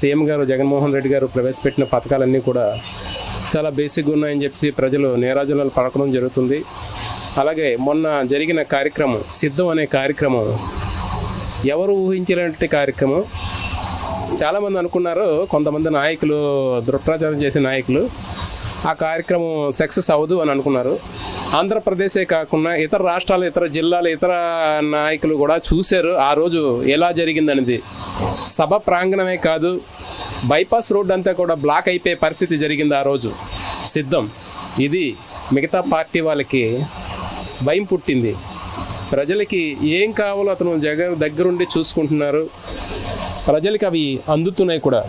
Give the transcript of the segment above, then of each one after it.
CM గారు జగన్మోహన్ రెడ్డి గారు ప్రవేశపెట్టిన పథకాలన్నీ కూడా చాలా బేసిక్గా ఉన్నాయని చెప్పి ప్రజలు నేరాజనాలు పడకడం జరుగుతుంది. అలాగే మొన్న జరిగిన కార్యక్రమం సిద్ధం అనే కార్యక్రమం ఎవరు ఊహించినటువంటి కార్యక్రమం చాలామంది అనుకున్నారు కొంతమంది నాయకులు దుష్ప్రచారం చేసే నాయకులు ఆ కార్యక్రమం సక్సెస్ అవ్వదు అని అనుకున్నారు. ఆంధ్రప్రదేశే కాకుండా ఇతర రాష్ట్రాలు ఇతర జిల్లాలు ఇతర నాయకులు కూడా చూశారు ఆ రోజు ఎలా జరిగిందనేది. సభ ప్రాంగణమే కాదు బైపాస్ రోడ్ అంతా కూడా బ్లాక్ అయిపోయే పరిస్థితి జరిగింది ఆ రోజు. సిద్ధం. ఇది మిగతా పార్టీ వాళ్ళకి భయం పుట్టింది. ప్రజలకి ఏం కావాలో అతను జగన్ దగ్గరుండి చూసుకుంటున్నారు. ప్రజలకి అవి అందుతున్నాయి కూడా.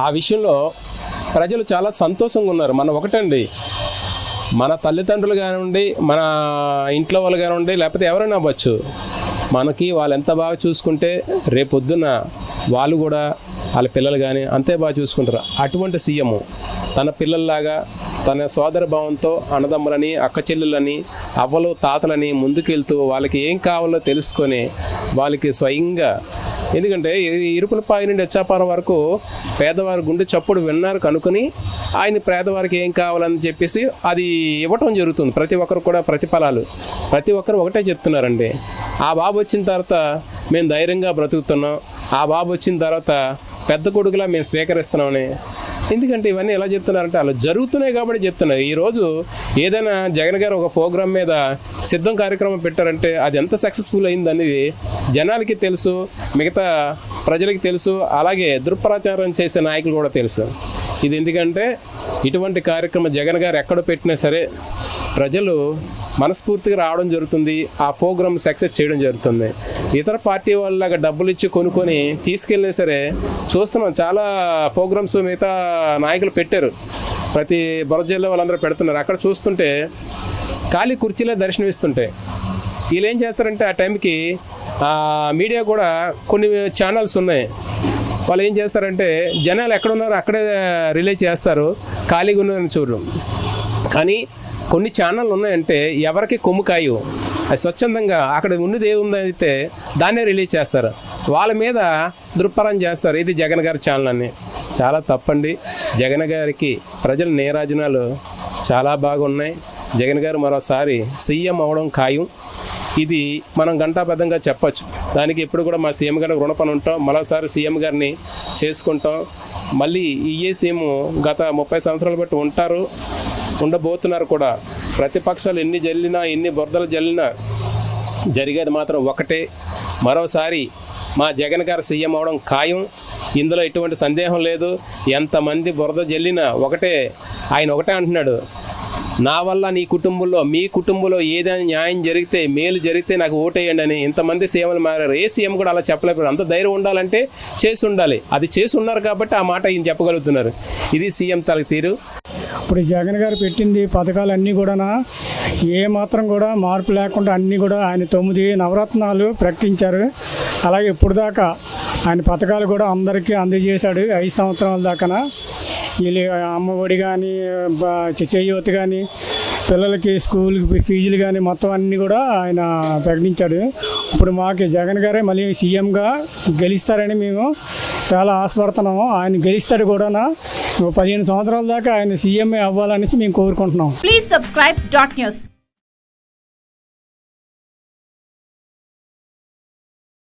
ఆ విషయంలో ప్రజలు చాలా సంతోషంగా ఉన్నారు. మన ఒకటండి మన తల్లిదండ్రులు కానివ్వండి మన ఇంట్లో వాళ్ళు కానివ్వండి లేకపోతే ఎవరైనా అవ్వచ్చు. మనకి వాళ్ళు ఎంత బాగా చూసుకుంటే రేపొద్దున వాళ్ళు కూడా వాళ్ళ పిల్లలు కానీ అంతే బాగా చూసుకుంటారు. అటువంటి సీఎం తన పిల్లల్లాగా తన సోదర భావంతో అన్నదమ్ములని అక్క చెల్లెలని అవ్వలు తాతలని ముందుకెళ్తూ వాళ్ళకి ఏం కావాలో తెలుసుకొని వాళ్ళకి స్వయంగా ఎందుకంటే ఈ నుండి వచ్చాపారం వరకు పేదవారి గుండె చప్పుడు విన్నారు కనుకొని ఆయన పేదవారికి ఏం కావాలని చెప్పేసి అది ఇవ్వటం జరుగుతుంది. ప్రతి ఒక్కరు కూడా ప్రతిఫలాలు. ప్రతి ఒక్కరు ఒకటే చెప్తున్నారండి. ఆ బాబు వచ్చిన తర్వాత మేము ధైర్యంగా బ్రతుకుతున్నాం. ఆ బాబు వచ్చిన తర్వాత పెద్ద కొడుకులా మేము స్వీకరిస్తున్నామని ఎందుకంటే ఇవన్నీ ఎలా చెప్తున్నారంటే అలా జరుగుతున్నాయి కాబట్టి చెప్తున్నారు ఈరోజు ఏదైనా జగన్ గారు ఒక ప్రోగ్రామ్ మీద సిద్ధం కార్యక్రమం పెట్టారంటే అది ఎంత సక్సెస్ఫుల్ అయింది అనేది జనాలకి తెలుసు మిగతా ప్రజలకి తెలుసు అలాగే దుర్ప్రచారం చేసే నాయకులు కూడా తెలుసు. ఇది ఎందుకంటే ఇటువంటి కార్యక్రమం జగన్ గారు ఎక్కడ పెట్టినా సరే ప్రజలు మనస్ఫూర్తిగా రావడం జరుగుతుంది. ఆ ప్రోగ్రామ్ సక్సెస్ చేయడం జరుగుతుంది. ఇతర పార్టీ వాళ్ళగా డబ్బులు ఇచ్చి కొనుక్కొని తీసుకెళ్ళినా సరే చూస్తున్నాం చాలా ప్రోగ్రామ్స్ మిగతా నాయకులు పెట్టారు. ప్రతి బొర జిల్లా వాళ్ళందరూ పెడుతున్నారు. అక్కడ చూస్తుంటే ఖాళీ కుర్చీలే దర్శనమిస్తుంటాయి. వీళ్ళు ఏం చేస్తారంటే ఆ టైంకి మీడియా కూడా కొన్ని ఛానల్స్ ఉన్నాయి. వాళ్ళు ఏం చేస్తారంటే జనాలు ఎక్కడ ఉన్నారో అక్కడే రిలే చేస్తారు. ఖాళీగా ఉన్నారని చూడడం కానీ కొన్ని ఛానళ్ళు ఉన్నాయంటే ఎవరికి కొమ్ము కాయు అది స్వచ్ఛందంగా అక్కడ ఉన్నది ఏముందైతే దాన్నే రిలీజ్ చేస్తారు. వాళ్ళ మీద దృక్పరం చేస్తారు. ఇది జగన్ గారి ఛానల్ అని. చాలా తప్పండి. జగన్ గారికి ప్రజల నేరాజనాలు చాలా బాగున్నాయి. జగన్ గారు మరోసారి సీఎం అవడం ఖాయం. ఇది మనం గంటాబద్ధంగా చెప్పచ్చు. దానికి ఎప్పుడు కూడా మా సీఎం గారికి రుణపని ఉంటాం. మరోసారి సీఎం గారిని చేసుకుంటాం. మళ్ళీ ఈఏ సీఎం గత ముప్పై సంవత్సరాలు బట్టి ఉంటారు. ఉండబోతున్నారు కూడా. ప్రతిపక్షాలు ఎన్ని జల్లినా ఎన్ని బురదలు జల్లినా జరిగేది మాత్రం ఒకటే. మరోసారి మా జగన్ గారు సీఎం అవడం ఖాయం. ఇందులో ఎటువంటి సందేహం లేదు. ఎంతమంది బురద జల్లినా ఒకటే. ఆయన ఒకటే అంటున్నాడు. నా వల్ల నీ కుటుంబంలో మీ కుటుంబంలో ఏదైనా న్యాయం జరిగితే మేలు జరిగితే నాకు ఓటేయండి అని ఇంతమంది సీఎంలు మారారు. ఏ సీఎం కూడా అలా చెప్పలేకపోయారు. అంత ధైర్యం ఉండాలంటే చేసి ఉండాలి. అది చేసి ఉన్నారు కాబట్టి ఆ మాట ఈయన చెప్పగలుగుతున్నారు. ఇది సీఎం తలకి తీరు. ఇప్పుడు జగన్ గారు పెట్టింది పథకాలన్నీ కూడా ఏ మాత్రం కూడా మార్పు లేకుండా అన్నీ కూడా ఆయన తొమ్మిది నవరత్నాలు ప్రకటించారు. అలాగే ఇప్పుడు దాకా ఆయన పథకాలు కూడా అందరికీ అందజేశాడు ఐదు సంవత్సరాల దాకా వీళ్ళు అమ్మఒడి కానీ చేయూత కానీ పిల్లలకి స్కూల్కి ఫీజులు కానీ మొత్తం అన్నీ కూడా ఆయన ప్రకటించాడు. ఇప్పుడు మాకు జగన్ గారే మళ్ళీ సీఎంగా గెలుస్తారని మేము చాలా ఆశపడుతున్నాము. ఆయన గెలుస్తాడు కూడా పదిహేను సంవత్సరాల దాకా ఆయన సీఎంఏ అవ్వాలనేసి మేము కోరుకుంటున్నాం. Please subscribe dot news